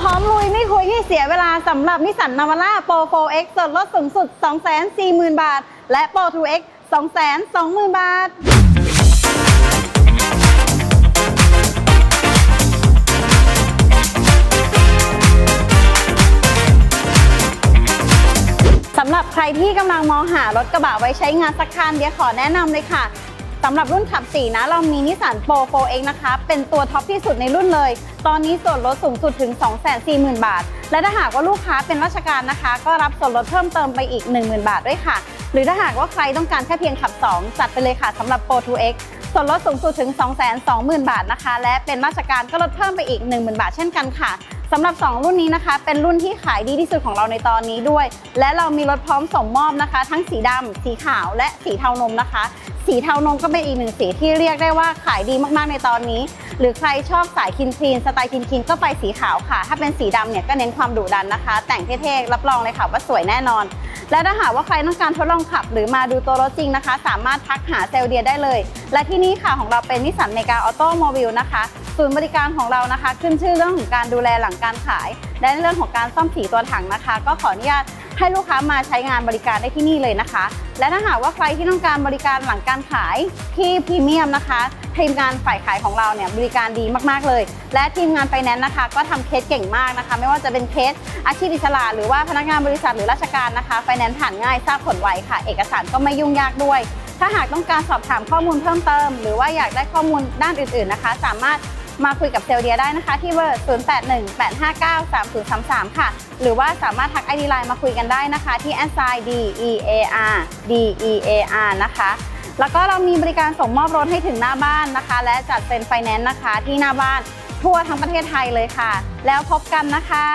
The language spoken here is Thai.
พร้อมลุยไม่คุยให้เสียเวลาสำหรับนิสสันนาวาร่าโปร 4X ส่วนลดสูงสุด 240,000 บาท และโปร 2X 220,000 บาทสำหรับใครที่กำลังมองหารถกระบะไว้ใช้งานสักคันเดี๋ยวขอแนะนำเลยค่ะ สำหรับรุ่นขับ 4 นะ เรามีนิสสันโปร 4X นะคะ เป็นตัวท็อปที่สุดในรุ่นเลย ตอนนี้ส่วนลดสูงสุดถึง 240,000 บาท และถ้าหากว่าลูกค้าเป็นราชการนะคะ ก็รับส่วนลดเพิ่มเติมไปอีก 10,000 บาทด้วยค่ะ หรือถ้าหากว่าใครต้องการแค่เพียงขับ 2 จัดไปเลยค่ะสำหรับโปร 2X ส่วนลดสูงสุดถึง 220,000 บาทนะคะ และเป็นราชการก็ลดเพิ่มไปอีก 10,000 บาทเช่นกันค่ะ สำหรับ 2 รุ่นนี้นะคะ เป็นรุ่นที่ขายดีที่สุดของเราในตอนนี้ด้วย และเรามีรถพร้อมส่งมอบนะคะ ทั้งสีดำสีขาวและสีเทานมนะคะ สีเทานมก็เป็นอีกหนึ่งสีที่เรียกได้ว่าขายดีมากๆในตอนนี้ หรือใครชอบสายคินคลีนสไตล์คินคลีนก็ไปสีขาวค่ะ ถ้าเป็นสีดำเนี่ยก็เน้นความดุดันนะคะ แต่งเท่ๆรับรองเลยค่ะว่าสวยแน่นอน และถ้าหากว่าใครต้องการทดลองขับ หรือมาดูตัวรถจริงนะคะ สามารถทักหาเซลเดียได้เลย และที่นี่ค่ะของเราเป็นนิสสันเมกาออโตโมบิลนะคะศูนย์บริการของเรานะคะ ขึ้นชื่อเรื่องของการดูแลหลังการขาย และในเรื่องของการซ่อมสีตัวถังนะคะ ก็ขออนุญาตให้ลูกค้ามาใช้งานบริการได้ที่นี่เลยนะคะ และถ้าหากว่าใครที่ต้องการบริการหลังการขายที่พรีเมียมนะคะทีมงานฝ่ายขายของเราเนี่ยบริการดีมาก ๆ เลย และทีมงานไฟแนนซ์นะคะ ก็ทำเคสเก่งมากนะคะ ไม่ว่าจะเป็นเคสอาชีพอิสระหรือว่าพนักงานบริษัทหรือราชการนะคะไฟแนนซ์ผ่านง่ายทราบผลไวค่ะ เอกสารก็ไม่ยุ่งยากด้วย ถ้าหากต้องการสอบถามข้อมูลเพิ่มเติม หรือว่าอยากได้ข้อมูลด้านอื่น ๆนะคะ สามารถ มาคุยกับเซลเดียได้นะคะที่เบอร์ 0818593033 ค่ะ หรือว่าสามารถทักไอดีไลน์มาคุยกันได้นะคะที่ s i d e a r d e a r นะคะ แล้วก็เรามีบริการส่งมอบรถให้ถึงหน้าบ้านนะคะ และจัดเป็นไฟแนนซ์นะคะที่หน้าบ้านทั่วทั้งประเทศไทยเลยค่ะ แล้วพบกันนะคะ